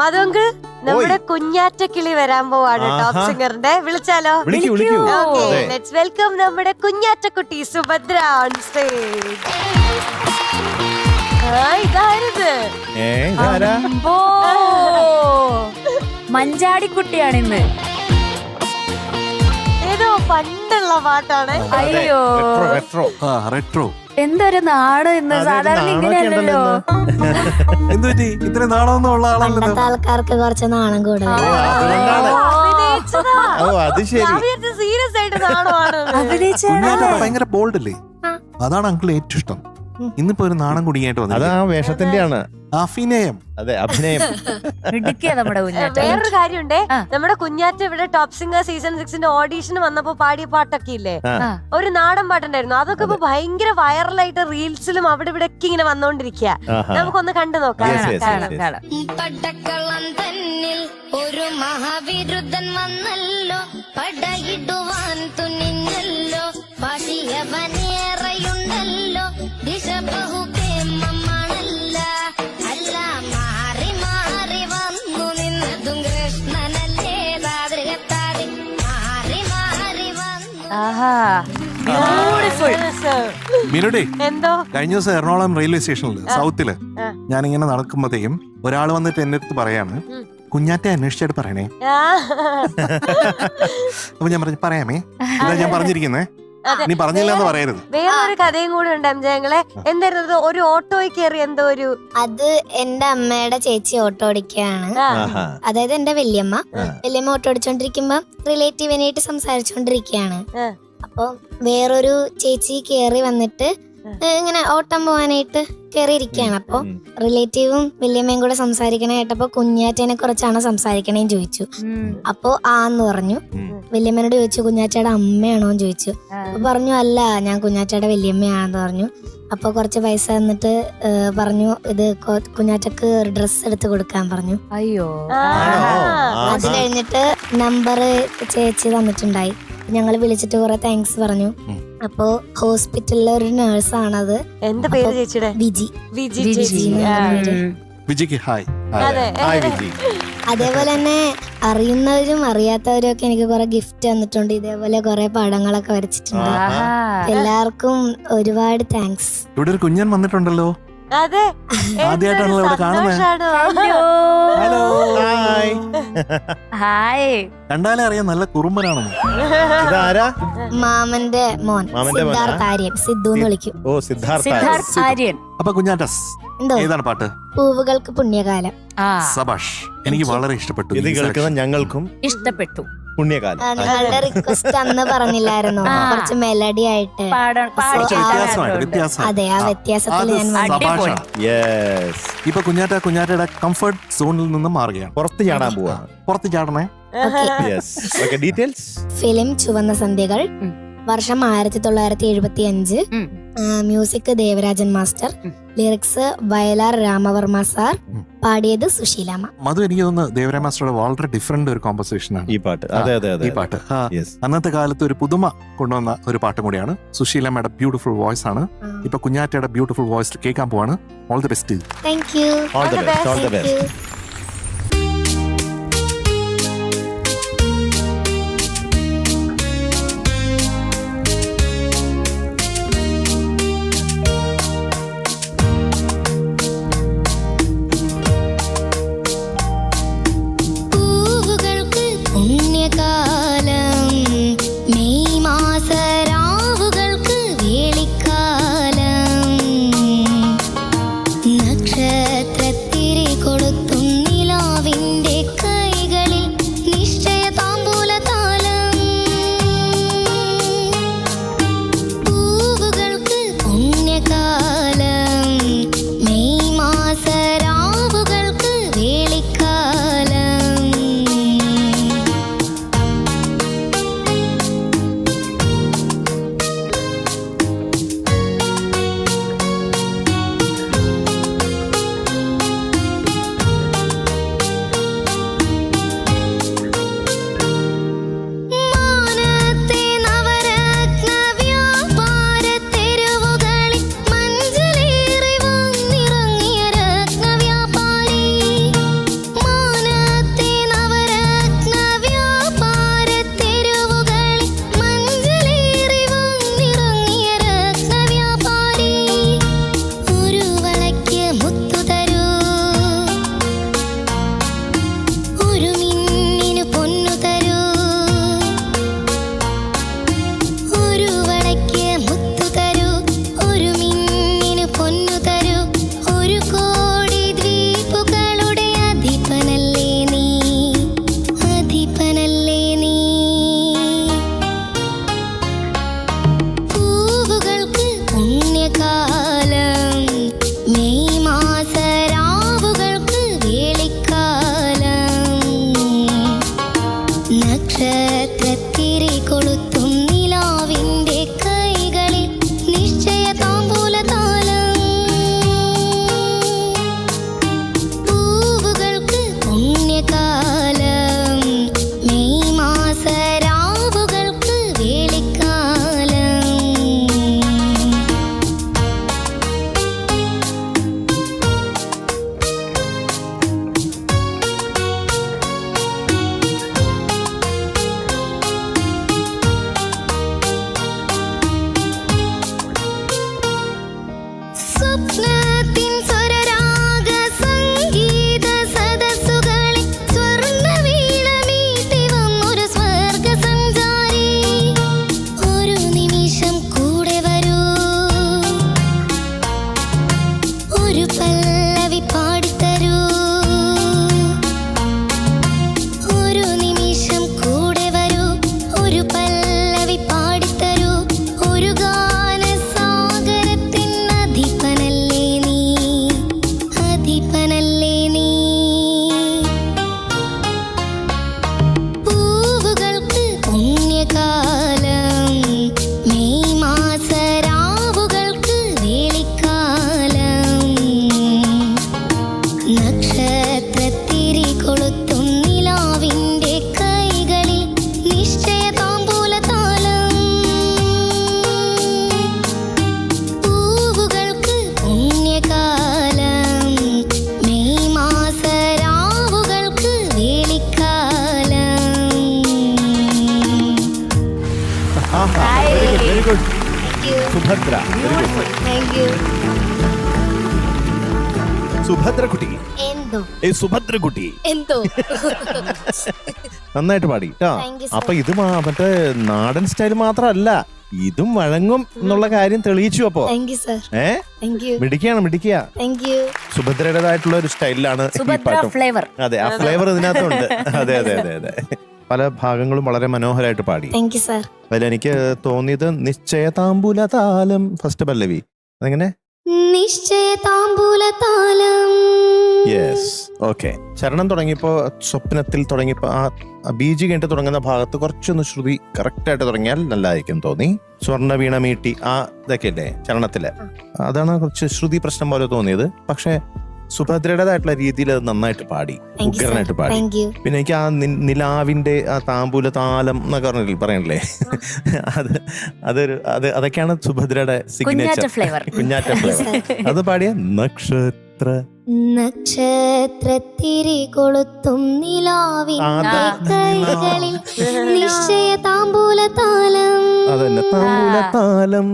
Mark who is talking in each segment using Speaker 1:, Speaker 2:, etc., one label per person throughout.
Speaker 1: മധുങ്ക് നമ്മുടെ കുഞ്ഞാറ്റ കിളി വരാൻ പോവാണ് ടോപ്പ്. സിംഗറിന്റെ. വിളിച്ചാലോ? ലെറ്റ്സ് വെൽക്കം നമ്മുടെ കുഞ്ഞാറ്റക്കുട്ടി സുഭദ്ര ഓൺ സ്റ്റേജ്
Speaker 2: മഞ്ചാടി
Speaker 3: കുട്ടിയാണ്. മഞ്ചാടിക്കുട്ടിയാണ് ഇന്ന്.
Speaker 1: ഏതോ പണ്ടുള്ള പാട്ടാണ്.
Speaker 3: അയ്യോ.
Speaker 4: റെട്രോ റെട്രോ
Speaker 3: എന്തൊരു നാട് ഇന്ന്? സാധാരണ
Speaker 2: നാണമൊക്കെ
Speaker 3: ഇങ്ങനെയല്ലല്ലോ.
Speaker 4: എന്ത് പറ്റി? ഇത്ര നാളൊന്നും ഉള്ള ആളല്ലല്ലോ.
Speaker 5: ആൾക്കാർക്ക് കുറച്ച് നാണം കൂടുതൽ
Speaker 2: ഓ അത് ശരി.
Speaker 1: സീരിയസ് ആയിട്ട്
Speaker 4: ഭയങ്കര ബോൾഡ് അല്ലേ അതാണ് അങ്കിൾ ഏറ്റവും ഇഷ്ടം. ഇന്നിപ്പോ ഒരു നാണം
Speaker 2: കുടുങ്ങിയായിട്ട്
Speaker 4: വന്നത്
Speaker 2: അതാ വേഷത്തിന്റെ ആണ്
Speaker 4: അഭിനയം.
Speaker 2: അതെ അഭിനയം.
Speaker 3: നമ്മുടെ കുഞ്ഞാറ്റ.
Speaker 1: വേറൊരു കാര്യമുണ്ടേ.
Speaker 3: ആ.
Speaker 1: നമ്മുടെ കുഞ്ഞാറ്റ ഇവിടെ ടോപ് സിംഗർ സീസൺ സിക്സിന്റെ ഓഡീഷന് വന്നപ്പോ പാടിയ പാട്ടൊക്കെ ഇല്ലേ?
Speaker 2: ആ.
Speaker 3: ആ.
Speaker 1: ഒരു നാടൻ പാട്ടുണ്ടായിരുന്നു. അതൊക്കെ ഇപ്പൊ ഭയങ്കര വൈറലായിട്ട് റീൽസിലും അവിടെ ഇവിടെ ഒക്കെ ഇങ്ങനെ വന്നോണ്ടിരിക്കുക
Speaker 2: ആഹാ.
Speaker 1: നമുക്കൊന്ന് കണ്ടു നോക്കാം.
Speaker 2: Yes,
Speaker 3: കാണാം
Speaker 2: yes,
Speaker 3: കാണാം.
Speaker 2: yes.
Speaker 3: കാണാം
Speaker 6: പടക്കളം തന്നിൽ ഒരു മഹാവിരുദ്ധൻ വന്നല്ലോ. പടയിടുവാൻ തുനിഞ്ഞല്ലോ. ഭാഷിയവനേറെയുണ്ടല്ലോ
Speaker 4: മിനുടെ
Speaker 1: എന്തോ?
Speaker 4: കഴിഞ്ഞ ദിവസം എറണാകുളം റെയിൽവേ സ്റ്റേഷനിൽ സൗത്തിൽ
Speaker 1: ഞാൻ
Speaker 4: ഇങ്ങനെ നടക്കുമ്പോഴത്തേക്കും ഒരാൾ വന്നിട്ട് എന്റെ അടുത്ത് പറയാണ്. കുഞ്ഞാറ്റെ അന്വേഷിച്ചായിട്ട് പറയണേ. അപ്പൊ ഞാൻ പറഞ്ഞു പറയാമേ. ഇതാ ഞാൻ പറഞ്ഞിരിക്കുന്നേ. നീ പറഞ്ഞില്ല എന്ന് പറയരുത്.
Speaker 1: വേറൊരു കഥയും കൂടെ ഉണ്ട് ഞങ്ങളെ. എന്തായിരുന്നു ഒരു ഓട്ടോയിൽ കയറി എന്തോ ഒരു
Speaker 5: അത് എന്റെ അമ്മയുടെ ചേച്ചി ഓട്ടോ ഓടിക്കുകയാണ്. അതായത് എന്റെ വല്യമ്മ. വല്യമ്മ ഓട്ടോ ഓടിച്ചോണ്ടിരിക്കുമ്പോ റിലേറ്റീവിനായിട്ട് സംസാരിച്ചോണ്ടിരിക്കുകയാണ്. അപ്പൊ വേറൊരു ചേച്ചി കയറി വന്നിട്ട് ഇങ്ങനെ ഓട്ടം പോവാനായിട്ട് കേറി ഇരിക്കുകയാണ് അപ്പൊ റിലേറ്റീവും വല്യമ്മയും കൂടെ സംസാരിക്കണ കേട്ടപ്പോ കുഞ്ഞാറ്റേനെ കുറിച്ചാണ് സംസാരിക്കണേന്ന് ചോദിച്ചു. അപ്പോ ആന്ന് പറഞ്ഞു. വല്യമ്മനോട് ചോദിച്ചു കുഞ്ഞാറ്റയുടെ അമ്മയാണോ? എന്ന് ചോദിച്ചു. അപ്പൊ പറഞ്ഞു അല്ല ഞാൻ കുഞ്ഞാറ്റയുടെ വല്യമ്മയാണെന്ന് പറഞ്ഞു. അപ്പൊ കുറച്ച് പൈസ തന്നിട്ട് പറഞ്ഞു ഇത് കുഞ്ഞാറ്റക്ക് ഒരു ഡ്രസ്സ് എടുത്ത് കൊടുക്കാൻ പറഞ്ഞു.
Speaker 3: അയ്യോ?
Speaker 5: അത് കഴിഞ്ഞിട്ട് നമ്പർ ചേച്ചി തന്നിട്ടുണ്ടായി. ഞങ്ങൾ വിളിച്ചിട്ട് കുറെ താങ്ക്സ് പറഞ്ഞു. അപ്പോ ഹോസ്പിറ്റലിലെ ഒരു നേഴ്സാണത്
Speaker 1: എന്താ പേര് ചേച്ചിയുടെ?
Speaker 5: വിജി.
Speaker 1: വിജി
Speaker 3: വിജി.
Speaker 4: വിജിക്ക് ഹായ്
Speaker 1: അതെ.
Speaker 2: ഹായ് വിജി.
Speaker 5: അതേപോലെ തന്നെ അറിയുന്നവരും അറിയാത്തവരും ഒക്കെ എനിക്ക് കുറെ ഗിഫ്റ്റ് തന്നിട്ടുണ്ട്. ഇതേപോലെ കുറെ പടങ്ങളൊക്കെ വരച്ചിട്ടുണ്ട്.
Speaker 2: ആഹാ.
Speaker 5: എല്ലാവർക്കും ഒരുപാട് താങ്ക്സ്
Speaker 4: ഇവിടെ ഒരു കുഞ്ഞൻ വന്നിട്ടുണ്ടല്ലോ.
Speaker 1: അതെ.
Speaker 4: ആദ്യമായിട്ടാണല്ലോ ഇവിടെ കാണുന്നത്.
Speaker 3: ഹലോ.
Speaker 4: ഹലോ.
Speaker 2: ഹായ്.
Speaker 3: ഹായ്.
Speaker 4: കണ്ടാലേ അറിയാം നല്ല കുറുമ്പനാണെന്ന്
Speaker 2: ഇതാരാ?
Speaker 5: മാമന്റെ മോൻ.
Speaker 2: മാമന്റെ മോനാ?
Speaker 5: സിദ്ധാർത്ഥ ആര്യൻ. സിദ്ധു എന്ന് വിളിക്കും.
Speaker 2: ഓ സിദ്ധാർത്ഥ
Speaker 3: സിദ്ധാർത്ഥ് ആര്യൻ.
Speaker 4: അപ്പൊ കുഞ്ഞാറ്റസ്
Speaker 5: എന്തോ?
Speaker 4: ഏതാണ് പാട്ട്?
Speaker 5: പൂവുകൾക്ക് പുണ്യകാലം.
Speaker 3: ആ.
Speaker 4: സബാഷ്. എനിക്ക് വളരെ ഇഷ്ടപ്പെട്ടു
Speaker 2: ഇത്
Speaker 4: ഈ
Speaker 2: കേൾക്കുന്ന
Speaker 4: selection.
Speaker 2: ഞങ്ങൾക്കും
Speaker 3: ഇഷ്ടപ്പെട്ടു.
Speaker 2: പുണ്യകാലം.
Speaker 5: ആ, നിങ്ങളുടെ റിക്വസ്റ്റ് അന്ന് പറഞ്ഞില്ലായിരുന്നു? കുറച്ച് മെലഡി ആയിട്ട്
Speaker 3: പാടാൻ
Speaker 4: കുറച്ച് വ്യത്യാസമായിട്ട് വ്യത്യാസം.
Speaker 5: അതെ ആ വ്യത്യാസത്തിൽ ഞാൻ വന്നു.
Speaker 4: സബാഷ
Speaker 3: അടിപൊളി.
Speaker 2: യെസ്
Speaker 4: ഇപ്പൊ കുഞ്ഞാറ്റ കുഞ്ഞാറ്റയുടെ കംഫർട്ട് സോണിൽ നിന്നും മാറുകയാണ്.
Speaker 2: പുറത്ത് ചാടാൻ പോവാ.
Speaker 4: പുറത്ത് ചാടണേ?
Speaker 2: Yes okay details
Speaker 5: film Chuvanna Sandhyakal.
Speaker 3: ഉം.
Speaker 5: വർഷം ആയിരത്തി തൊള്ളായിരത്തി എഴുപത്തി അഞ്ച്. Music Devarajan master. Lyrics Vayalar Ramavarma sir. പാടിയത് സുശീലാമ
Speaker 4: മധു എനിക്ക് തോന്നുന്നു ദേവരാ മാസ്റ്ററുടെ വളരെ ഡിഫറെന്റ് ഒരു കോമ്പസിഷൻ ആണ്.
Speaker 2: ഈ പാട്ട്. അതെ അതെ അതെ.
Speaker 4: ഈ പാട്ട്. അന്നത്തെ കാലത്ത് ഒരു പുതുമ കൊണ്ടുവന്ന ഒരു പാട്ടും കൂടിയാണ്. സുശീലമ്മയുടെ ബ്യൂട്ടിഫുൾ വോയിസ് ആണ്. ഇപ്പൊ കുഞ്ഞാറ്റയുടെ ബ്യൂട്ടിഫുൾ വോയിസ് കേൾക്കാൻ പോവാണ്. All the best
Speaker 5: thank you
Speaker 2: all the best all the best Subhadra. Very good.
Speaker 5: Thank you
Speaker 2: സുഭദ്രക്കുട്ടി
Speaker 5: എന്തോ?
Speaker 2: നന്നായിട്ട് പാടി.
Speaker 5: കേട്ടോ.
Speaker 2: അപ്പൊ ഇത് മറ്റേ നാടൻ സ്റ്റൈൽ മാത്രമല്ല. ഇതും വഴങ്ങും എന്നുള്ള കാര്യം തെളിയിച്ചു അപ്പോ. ഏ? മിടിക്കുകയാണ് മിടിക്കുക സുഭദ്രയുടേതായിട്ടുള്ള ഒരു സ്റ്റൈലിലാണ്
Speaker 3: സുഭദ്ര
Speaker 2: അതെ ആ ഫ്ലേവർ ഇതിനകത്തുണ്ട്. അതെ അതെ അതെ അതെ. പല ഭാഗങ്ങളും വളരെ മനോഹരമായിട്ട് പാടി.
Speaker 5: താങ്ക് യു സർ
Speaker 2: അതിലെനിക്ക് തോന്നിയത് നിശ്ചയതാമ്പൂല താലം ഫസ്റ്റ് പല്ലവി. അതെങ്ങനെ?
Speaker 5: നിശ്ചയ താമ്പൂല താലം
Speaker 2: യെസ് ഓക്കെ ചരണം തുടങ്ങിയപ്പോ സ്വപ്നത്തിൽ തുടങ്ങിയപ്പോ ആ ബീജ് കഴിഞ്ഞിട്ട് തുടങ്ങുന്ന ഭാഗത്ത് കുറച്ചൊന്ന് ശ്രുതി കറക്റ്റ് ആയിട്ട് തുടങ്ങിയാൽ നല്ലതായിരിക്കും തോന്നി. സ്വർണ വീണ മീട്ടി ആ ഇതൊക്കെ അല്ലേ ചരണത്തിൽ അതാണ് കുറച്ച് ശ്രുതി പ്രശ്നം പോലെ തോന്നിയത്. പക്ഷെ സുഭദ്രയുടേതായിട്ടുള്ള രീതിയിൽ അത് നന്നായിട്ട് പാടി ഉഗ്രനായിട്ട് പാടി. പിന്നെ എനിക്ക് ആ നിലാവിന്റെ ആ താമ്പൂല താലം എന്നൊക്കെ പറഞ്ഞില്ലേ പറയണല്ലേ? അത് അതൊരു അത് അതൊക്കെയാണ് സുഭദ്രയുടെ സിഗ്നേച്ചർ കുഞ്ഞാറ്റ ഫ്ലേവർ അത് പാടിയ നക്ഷത്ര
Speaker 5: നക്ഷത്രത്തിരി കൊളുത്തും നിലാവിന്റെ
Speaker 2: അത്
Speaker 5: കൈകളിൽ നിശ്ചയ താമ്പൂല താലം
Speaker 2: അതന്നെ താമ്പൂല താലം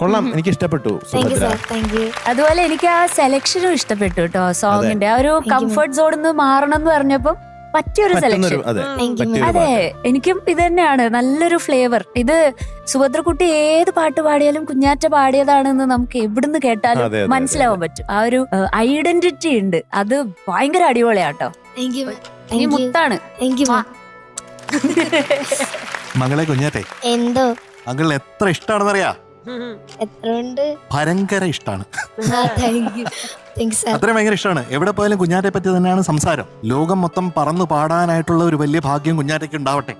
Speaker 2: കൊള്ളാം എനിക്ക് ഇഷ്ടപ്പെട്ടു
Speaker 5: thank you
Speaker 2: Subhadra.
Speaker 5: Sir thank you
Speaker 3: അതുപോലെ എനിക്ക് ആ സെലക്ഷനും ഇഷ്ടപ്പെട്ടു കേട്ടോ സോങ്ങിന്റെ ആ ഒരു കംഫർട്ട് സോണിൽ നിന്ന് മാറണം എന്ന് പറഞ്ഞപ്പോ പറ്റിയൊരു സെലക്ഷൻ
Speaker 2: അതെ.
Speaker 3: എനിക്കും ഇത് തന്നെയാണ് നല്ലൊരു ഫ്ലേവർ ഇത് സുഭദ്രക്കുട്ടി ഏത് പാട്ട് പാടിയാലും കുഞ്ഞാറ്റ പാടിയതാണെന്ന് നമുക്ക് എവിടുന്ന് കേട്ടാലും മനസ്സിലാവാൻ പറ്റും. ആ ഒരു ഐഡന്റിറ്റി ഉണ്ട്. അത് ഭയങ്കര അടിപൊളിയാട്ടോ. മുത്താണ്.
Speaker 4: മകളെ കുഞ്ഞാറ്റെ.
Speaker 5: എന്തോ?
Speaker 4: അങ്ങനെ എത്ര ഇഷ്ടമാണെന്നറിയാ ഭയങ്കര ഇഷ്ടമാണ് അത്രയും ഭയങ്കര ഇഷ്ടമാണ് എവിടെ പോയാലും കുഞ്ഞാറ്റെ പറ്റി തന്നെയാണ് സംസാരം. ലോകം മൊത്തം പറന്നു പാടാനായിട്ടുള്ള ഒരു വലിയ ഭാഗ്യം കുഞ്ഞാറ്റയ്ക്ക് ഉണ്ടാവട്ടെ.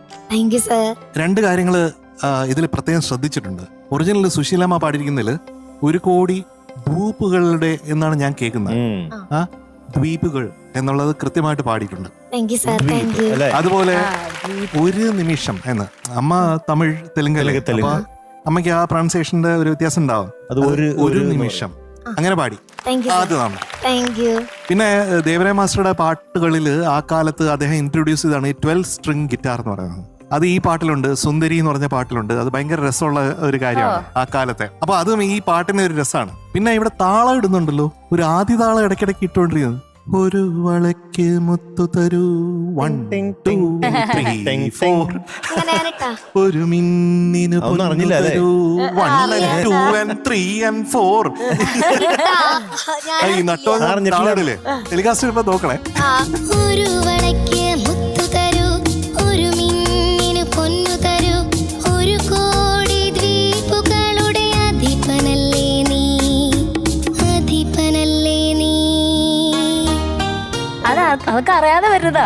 Speaker 4: രണ്ട് കാര്യങ്ങൾ ഇതിൽ പ്രത്യേകം ശ്രദ്ധിച്ചിട്ടുണ്ട്. ഒറിജിനൽ സുശീലമ്മ പാടിയിരിക്കുന്നതിൽ ഒരു കോടി ഗ്രൂപ്പുകളുടെ എന്നാണ് ഞാൻ കേൾക്കുന്നത്.
Speaker 2: ആ.
Speaker 4: ദ്വീപുകൾ എന്നുള്ളത് കൃത്യമായിട്ട് പാടിയിട്ടുണ്ട്. അതുപോലെ ഒരു നിമിഷം എന്ന്. അമ്മ തമിഴ് തെലുങ്ക്. അമ്മയ്ക്ക് ആ പ്രൊണൗൺസിയേഷന്റെ ഒരു വ്യത്യാസം ഉണ്ടാവും.
Speaker 2: അത് ഒരു
Speaker 4: ഒരു നിമിഷം. അങ്ങനെ പാടി. പിന്നെ ദേവരായ മാസ്റ്ററുടെ പാട്ടുകളിൽ ആ കാലത്ത് അദ്ദേഹം ഇൻട്രൊഡ്യൂസ് ചെയ്താണ് ഈ ട്വൽവ് സ്ട്രിങ് ഗിറ്റാർ എന്ന് പറയുന്നത്. അത് ഈ പാട്ടിലുണ്ട് സുന്ദരി എന്ന് പറഞ്ഞ പാട്ടിലുണ്ട്. അത് ഭയങ്കര രസമുള്ള ഒരു കാര്യമാണ് ആ കാലത്തെ. അപ്പൊ അതും ഈ പാട്ടിന് ഒരു രസമാണ്. പിന്നെ ഇവിടെ താളം ഇടുന്നുണ്ടല്ലോ. ഒരു ആദ്യ താളം ഇടയ്ക്കിടയ്ക്ക് ഇട്ടുകൊണ്ടിരിക്കുന്നത്. ഒരു വളയ്ക്ക് മുത്തു തരൂ. വൺ ടു ത്രീ ഫോർ ഒരു മിന്നിന്
Speaker 2: പറഞ്ഞില്ല?
Speaker 4: തരൂ. One and two and three and four
Speaker 5: ഇട്ടാ. ഞാൻ
Speaker 4: ഈ നട്ടോ
Speaker 2: അറിഞ്ഞിട്ടില്ല.
Speaker 4: ടെലികാസ്റ്റ് ഇപ്പൊ നോക്കണേ.
Speaker 5: ആ,
Speaker 6: ഒരു വളയ്ക്ക് മുത്തു
Speaker 3: അറിയാതെ വരുന്നതാ.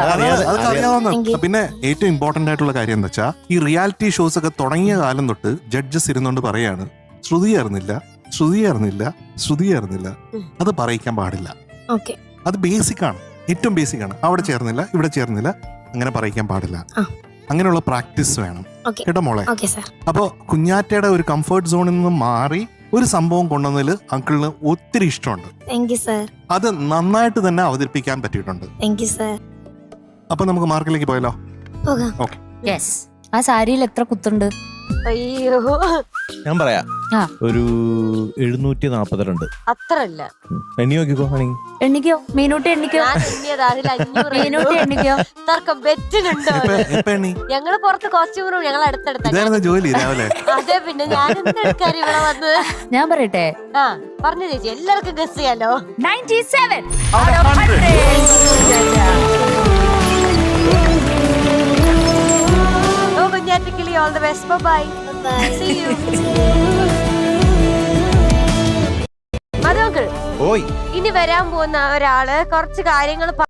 Speaker 4: അതൊക്കെ അറിയാവുന്ന പിന്നെ ഏറ്റവും ഇമ്പോർട്ടന്റ് ആയിട്ടുള്ള കാര്യം എന്താ വെച്ചാൽ ഈ റിയാലിറ്റി ഷോസ് ഒക്കെ തുടങ്ങിയ കാലം തൊട്ട് ജഡ്ജസ് ഇരുന്നോണ്ട് പറയാണ് ശ്രുതി അറിഞ്ഞില്ല ശ്രുതി അറിഞ്ഞില്ല ശ്രുതി അറിഞ്ഞില്ല. അത് പറയിക്കാൻ പാടില്ല.
Speaker 5: ഓക്കെ.
Speaker 4: അത് ബേസിക് ആണ്. ഏറ്റവും ബേസിക് ആണ്. അവിടെ ചേർന്നില്ല ഇവിടെ ചേർന്നില്ല അങ്ങനെ പറയിക്കാൻ പാടില്ല.
Speaker 5: ആ.
Speaker 4: അങ്ങനെയുള്ള പ്രാക്ടീസ് വേണം.
Speaker 5: ഓക്കെ.
Speaker 4: കേട്ടോ മോളെ? അപ്പോ കുഞ്ഞാറ്റയുടെ ഒരു കംഫർട്ട് സോണിൽ നിന്ന് മാറി ഒരു സംഭവം കൊണ്ടുവന്നതിൽ അങ്കിളിന് ഒത്തിരി ഇഷ്ടമുണ്ട്. അത് നന്നായിട്ട് തന്നെ അവതരിപ്പിക്കാൻ പറ്റിയിട്ടുണ്ട്. അപ്പൊ നമുക്ക് മാർക്കിലേക്ക് പോയാലോ?
Speaker 3: ആ സാരിയിൽ എത്ര കുത്തുണ്ട്?
Speaker 1: അയ്യോ.
Speaker 2: ഞാൻ പറയാ.
Speaker 3: ആ.
Speaker 2: ഒരു എഴുന്നൂറ്റി നാപ്പത്തിരണ്ട്
Speaker 1: അത്രല്ല
Speaker 2: എണ്ണി നോക്കിക്കോ
Speaker 3: എണ്ണിക്കോ? മീനൂട്ടി എണ്ണിക്കോ?
Speaker 1: ഞാൻ എണ്ണിയത് അതിൽ അഞ്ഞൂറ്
Speaker 3: മീനൂട്ടി എണ്ണിക്കോ?
Speaker 1: തർക്കം ബെറ്റിനുണ്ടോ
Speaker 4: എപ്പ- എപ്പ എണ്ണി.
Speaker 1: ഞങ്ങൾ പുറത്ത് കോസ്റ്റ്യൂം റൂം ഞങ്ങൾ അടുത്തടുത്ത.
Speaker 4: ഇതായിരുന്നു ജോലി രാവിലെ
Speaker 1: അതെ പിന്നെ ഞാൻ എന്തെടുക്കാൻ ഇവിടെ വന്ന്?
Speaker 3: ഞാൻ പറയട്ടെ.
Speaker 1: ആ പറഞ്ഞു ചേച്ചി എല്ലാവർക്കും ഗസ് ചെയ്യാലോ.
Speaker 3: 97
Speaker 4: Out of 100.
Speaker 1: കുഞ്ഞാറ്റിക്കിളി all the best bye
Speaker 5: bye
Speaker 1: see you മധുക്കൾ
Speaker 2: ഓയ്.
Speaker 1: ഇനി വരാൻ പോകുന്ന ഒരാൾ കുറച്ച് കാര്യങ്ങൾ